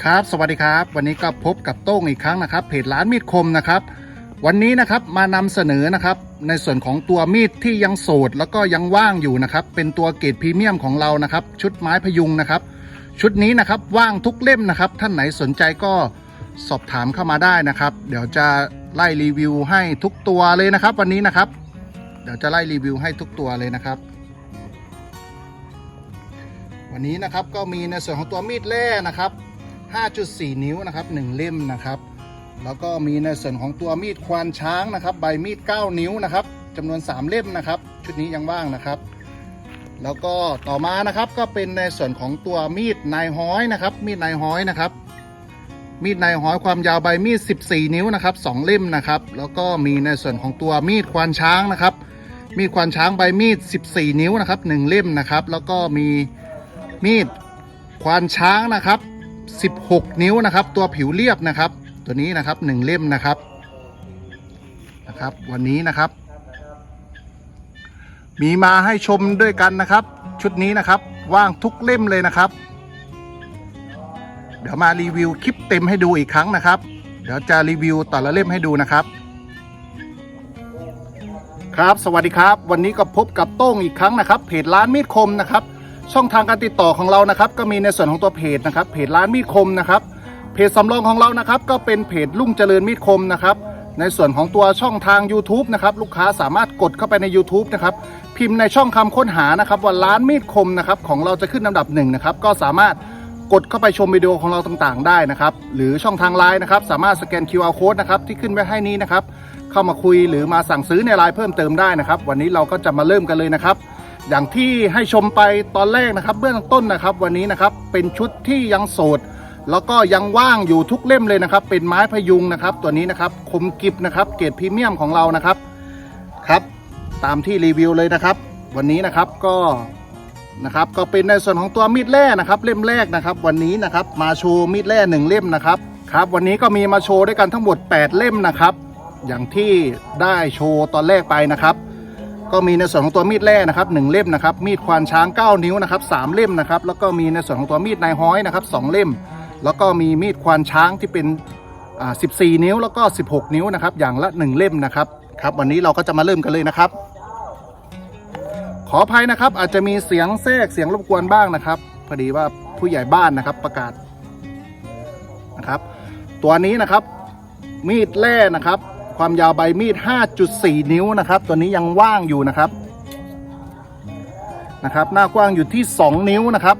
ครับสวัสดีครับ วันนี้ก็พบกับโต้งอีกครั้งนะครับเพจร้านมีดคมนะครับ วันนี้นะครับมานำเสนอนะครับ ในส่วนของตัวมีดที่ยังโสดแล้วก็ยังว่างอยู่นะครับ เป็นตัวเกรดพรีเมียมของเรานะครับ ชุดไม้พยุงนะครับ ชุดนี้นะครับว่างทุกเล่มนะครับ ท่านไหนสนใจก็สอบถามเข้ามาได้นะครับ เดี๋ยวจะไล่รีวิวให้ทุกตัวเลยนะครับ วันนี้นะครับ เดี๋ยวจะไล่รีวิวให้ทุกตัวเลยนะครับวันนี้นะครับก็มีในส่วนของตัวมีดแร่นะครับ 5.4 นิ้วนะครับ 1 เล่มนะครับ แล้วก็มีในส่วนของตัวมีดควานช้างนะครับ ใบมีด 9 นิ้วนะครับจำนวน 3 เล่มนะครับ ชุดนี้ยังว่างนะครับ แล้วก็ต่อมานะครับก็เป็นในส่วนของตัวมีดนายห้อยนะครับ มีดนายห้อยนะครับ มีดนายห้อยความยาวใบมีด 14 นิ้วนะครับ 2 เล่มนะครับ แล้วก็มีในส่วนของตัวมีดควานช้างนะครับ มีดควานช้างใบมีด 14 นิ้วนะครับ 1 เล่มนะครับ แล้วก็มีมีดควานช้างนะครับ 16 นิ้วนะครับ ตัวผิวเรียบนะครับ ตัวนี้นะครับ1เล่มนะครับนะครับ วันนี้นะครับ มีมาให้ชมด้วยกันนะครับ ชุดนี้นะครับ ว่างทุกเล่มเลยนะครับ เดี๋ยวมารีวิวคลิปเต็มให้ดูอีกครั้งนะครับ เดี๋ยวจะรีวิวแต่ละเล่มให้ดูนะครับครับ สวัสดีครับ วันนี้ก็พบกับโต้งอีกครั้งนะครับ เพจร้านมีดคมนะครับ ช่องทางการติดต่อของเรานะครับ ก็มีในส่วนของตัวเพจนะครับ เพจร้านมีดคมนะครับ เพจสำรองของเรานะครับ ก็เป็นเพจลุ่งเจริญมีดคมนะครับ ในส่วนของตัวช่องทาง YouTube นะครับลูกค้าสามารถกดเข้าไปใน YouTube นะครับพิมพ์ในช่องคำค้นหานะครับว่าร้านมีดคมนะครับของเราจะขึ้นลำดับหนึ่งนะครับก็สามารถกดเข้าไปชมวิดีโอของเราต่างๆ ได้นะครับ หรือช่องทางไลน์นะครับ สามารถสแกน QR code นะครับที่ขึ้นไว้ให้นี้นะครับ เข้ามาคุยหรือมาสั่งซื้อในไลน์เพิ่มเติมได้นะครับ วันนี้เราก็จะมาเริ่มกันเลยนะครับ อย่างที่ให้ชมไปตอนแรกนะครับ เบื้องต้นนะครับ วันนี้นะครับเป็นชุดที่ยังโสด แล้วก็ยังว่างอยู่ทุกเล่มเลยนะครับ เป็นไม้พยุงนะครับ ตัวนี้นะครับคมกิบนะครับ เกรดพรีเมียมของเรานะครับครับ ตามที่รีวิวเลยนะครับ วันนี้นะครับก็นะครับก็เป็นในส่วนของตัวมีดแร่นะครับ เล่มแรกนะครับ วันนี้นะครับมาโชว์มีดแร่หนึ่งเล่มนะครับครับ วันนี้ก็มีมาโชว์ด้วยกันทั้งหมด 8 เล่มนะครับ อย่างที่ได้โชว์ตอนแรกไปนะครับ ก็มีในส่วนของตัวมีดแร่นะครับหนึ่งเล่มนะครับมีดควานช้าง 9 นิ้วนะครับสามเล่มนะครับแล้วก็มีในส่วนของตัวมีดนายห้อยนะครับสองเล่ม แล้วก็มีมีดควานช้างที่เป็นอ่า14 นิ้วแล้วก็ 16 นิ้วนะครับอย่างละ 1 เล่มนะครับครับวันนี้เราก็จะมาเริ่มกันเลยนะครับ ขออภัยนะครับอาจจะมีเสียงแทรกเสียงรบกวนบ้างนะครับพอดีว่าผู้ใหญ่บ้านนะครับประกาศนะครับ ตัวนี้นะครับมีดแร่นะครับ ความยาวใบมีด 5.4 นิ้วนะครับ ตัวนี้ยังว่างอยู่นะครับนะครับ หน้ากว้างอยู่ที่ 2 นิ้วนะครับ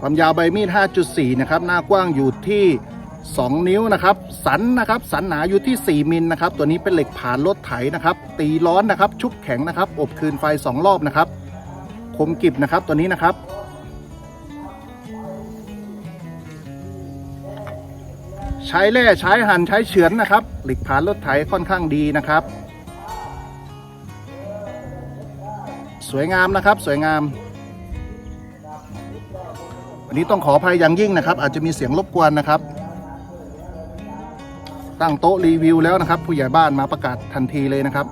ความยาวใบมีด 5.4 นะครับ หน้ากว้างอยู่ที่ 2 นิ้วนะครับ สันนะครับ สันหนาอยู่ที่ 4 มิลนะครับ ตัวนี้เป็นเหล็กผ่านรถไถนะครับ ตีร้อนนะครับ ชุบแข็งนะครับ อบคืนไฟ 2 รอบนะครับ คมกริบนะครับ ตัวนี้นะครับ ช้แร่ใช้หั่นใช้เฉือนนะครับ หล็กผ่านรถไถค่อนข้างดีนะครับ สวยงามนะครับ สวยงามวันนี้ต้องขออภัยอย่างยิ่งนะครับ อาจจะมีเสียงรบกวนนะครับ ตั้งโต๊ะรีวิวแล้วนะครับ ผู้ใหญ่บ้านมาประกาศทันทีเลยนะครับ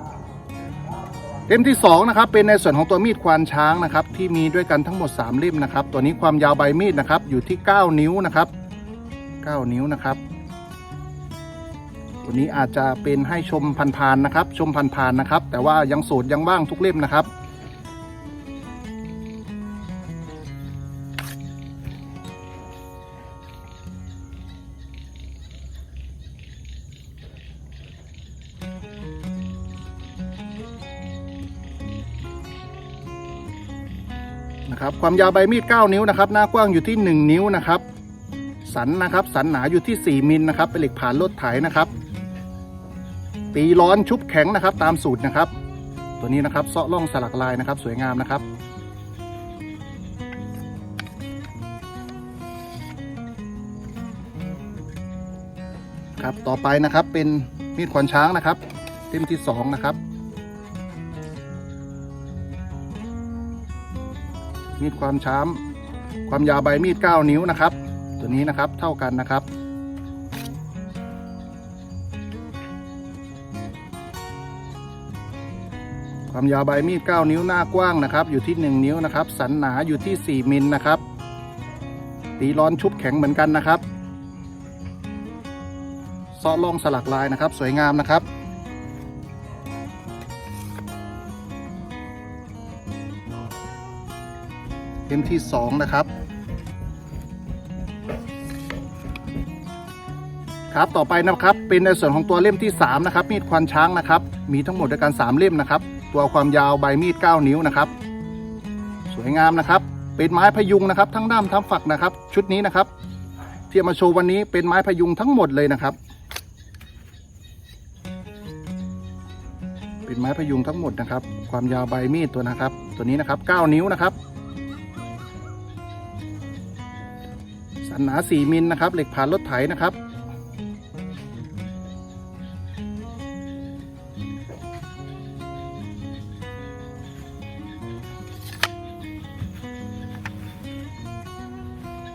เล่มที่2นะครับเป็นในส่วนของตัวมีดควานช้างนะครับที่มีด้วยกันทั้งหมด 3 เล่มนะครับ ตัวนี้ความยาวใบมีดนะครับอยู่ที่ 9 นิ้วนะครับ 9 นิ้วนะครับ วันนี้อาจจะเป็นให้ชมผ่านๆนะครับ ชมผ่านๆนะครับ แต่ว่ายังโสดยังว่างทุกเล่มนะครับนะครับความยาวใบมีด 9 นิ้วนะครับ หน้ากว้างอยู่ที่ 1 นิ้วนะครับ สันนะครับ สันหนาอยู่ที่ 4มิลนะครับ เป็นเหล็กผ่านรถไถนะครับ ตีร้อนชุบแข็งนะครับ ตามสูตรนะครับ ตัวนี้นะครับเซาะล่องสลักลายนะครับ สวยงามนะครับครับต่อไปนะครับเป็นมีดขวานช้างนะครับเล่มที่2นะครับมีดความช้ำความยาวใบมีด 9 นิ้วนะครับ ตัวนี้นะครับเท่ากันนะครับ ความยาวใบมีด 9 นิ้วหน้ากว้างนะครับ อยู่ที่ 1 นิ้วนะครับ สันหนาอยู่ที่ 4มิลนะครับ ตีร้อนชุบแข็งเหมือนกันนะครับซ้อล่องสลักลายนะครับ สวยงามนะครับเล่มที่สองนะครับ ครับต่อไปนะครับเป็นในส่วนของตัวเล่มที่สามนะครับ มีดควานช้างนะครับ มีทั้งหมดด้วยกันสามเล่มนะครับ ตัวความยาวใบมีด 9 นิ้วนะครับ สวยงามนะครับ เป็นไม้พยุงนะครับ ทั้งด้ามทั้งฝักนะครับ ชุดนี้นะครับที่มาโชว์วันนี้เป็นไม้พยุงทั้งหมดเลยนะครับ เป็นไม้พยุงทั้งหมดนะครับ ความยาวใบมีดตัวนะครับ ตัวนี้นะครับ 9 นิ้วนะครับสันหนา 4 มิลนะครับ เหล็กผ่านรถไถนะครับ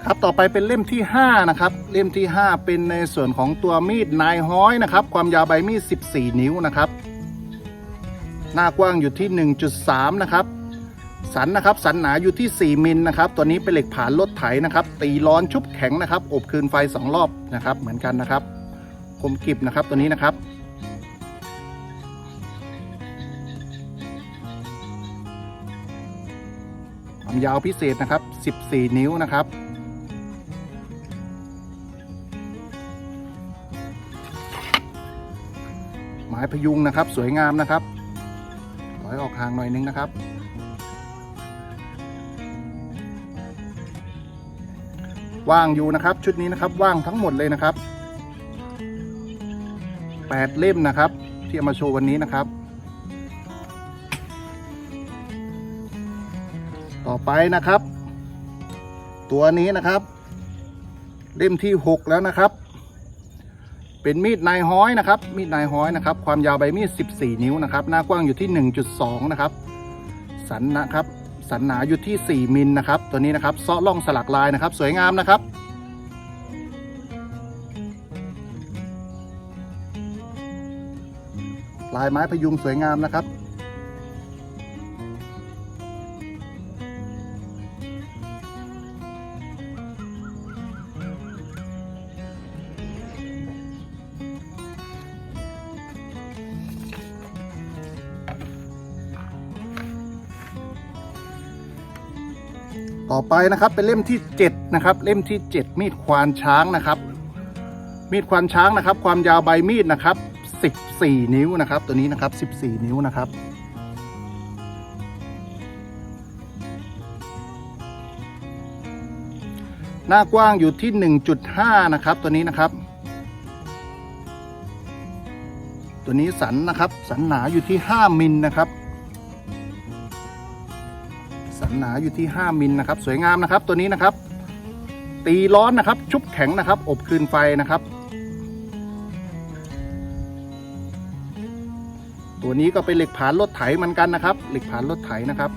ครับต่อไปเป็นเล่มที่ 5 นะครับ เล่มที่ 5 เป็นในส่วนของตัวมีดนายห้อยนะครับ ความยาวใบมีด 14 นิ้วนะครับ หน้ากว้างอยู่ที่ 1.3 นะครับ สันนะครับ สันหนาอยู่ที่ 4 มิลนะครับ ตัวนี้เป็นเหล็กผ่านรถไถนะครับ ตีร้อนชุบแข็งนะครับ อบคืนไฟ 2 รอบนะครับ เหมือนกันนะครับคมกริบนะครับตัวนี้นะครับความยาวพิเศษนะครับ 14 นิ้วนะครับ ม้พยุงนะครับ สวยงามนะครับถอยออกห่างหน่อยนึงนะครับ ว่างอยู่นะครับ ชุดนี้นะครับว่างทั้งหมดเลยนะครับ8เล่มนะครับ ที่เอามาโชว์วันนี้นะครับ ต่อไปนะครับ ตัวนี้นะครับ เล่มที่6แล้วนะครับ เป็นมีดนายห้อยนะครับ มีดนายห้อยนะครับ ความยาวใบมีด 14 นิ้วนะครับ หน้ากว้างอยู่ที่ 1.2 นะครับ สันนะครับ สันหนาอยู่ที่ 4 มิลนะครับ ตัวนี้นะครับเซาะล่องสลักลายนะครับ สวยงามนะครับลายไม้พยุงสวยงามนะครับ ต่อไปนะครับเป็นเล่มที่7นะครับเล่มที่ 7 มีดควานช้างนะครับ มีดควานช้างนะครับ ความยาวใบมีดนะครับ 14 นิ้วนะครับ ตัวนี้นะครับ 14 นิ้วนะครับหน้ากว้างอยู่ที่ 1.5 นะครับ ตัวนี้นะครับ ตัวนี้สันนะครับ สันหนาอยู่ที่ 5 มิลนะครับ หนาอยู่ที่ 5มิลนะครับ สวยงามนะครับ ตัวนี้นะครับ ตีร้อนนะครับ ชุบแข็งนะครับ อบคืนไฟนะครับ ตัวนี้ก็เป็นเหล็กผานรถไถเหมือนกันนะครับ เหล็กผานรถไถนะครับ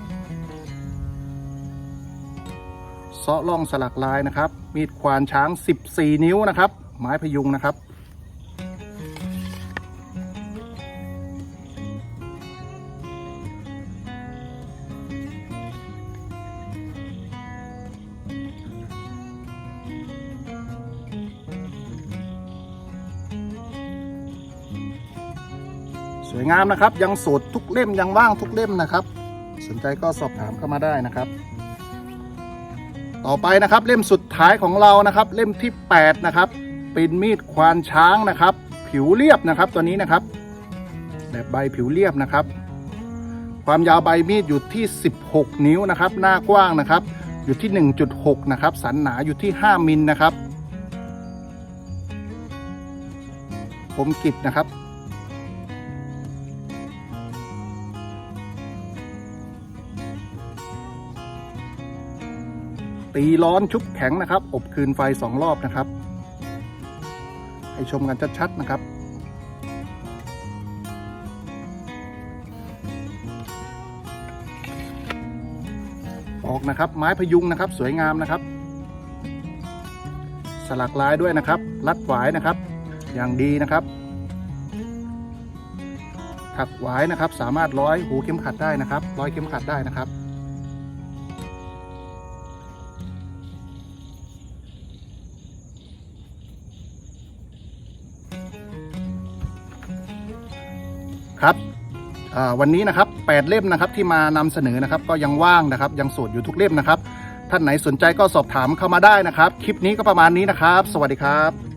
เซาะล่องสลักลายนะครับ มีดควานช้าง 14 นิ้วนะครับ ไม้พยุงนะครับ วยงามนะครับ ยังสดทุกเล่มยังว่างทุกเล่มนะครับ สนใจก็สอบถามเข้ามาได้นะครับ ต่อไปนะครับเล่มสุดท้ายของเรานะครับ เล่มที่ 8 นะครับเป็นมีดควานช้างนะครับ ผิวเรียบนะครับตัวนี้นะครับ แบบใบผิวเรียบนะครับ ความยาวใบมีดอยู่ที่ 16 นิ้วนะครับ หน้ากว้างนะครับ อยู่ที่ 1.6 นะครับ สันหนาอยู่ที่ 5มิลนะครับคมกริบนะครับ ตีร้อนชุบแข็งนะครับ อบคืนไฟสองรอบนะครับ ให้ชมกันชัดๆนะครับออกนะครับ ไม้พยุงนะครับ สวยงามนะครับ สลักลายด้วยนะครับ รัดหวายนะครับ อย่างดีนะครับถักหวายนะครับ สามารถร้อยหูเข็มขัดได้นะครับ ร้อยเข็มขัดได้นะครับ ครับวันนี้นะครับ8เล่มนะครับที่มานำเสนอนะครับ ก็ยังว่างนะครับ ยังโสดอยู่ทุกเล่มนะครับ ท่านไหนสนใจก็สอบถามเข้ามาได้นะครับ คลิปนี้ก็ประมาณนี้นะครับ สวัสดีครับ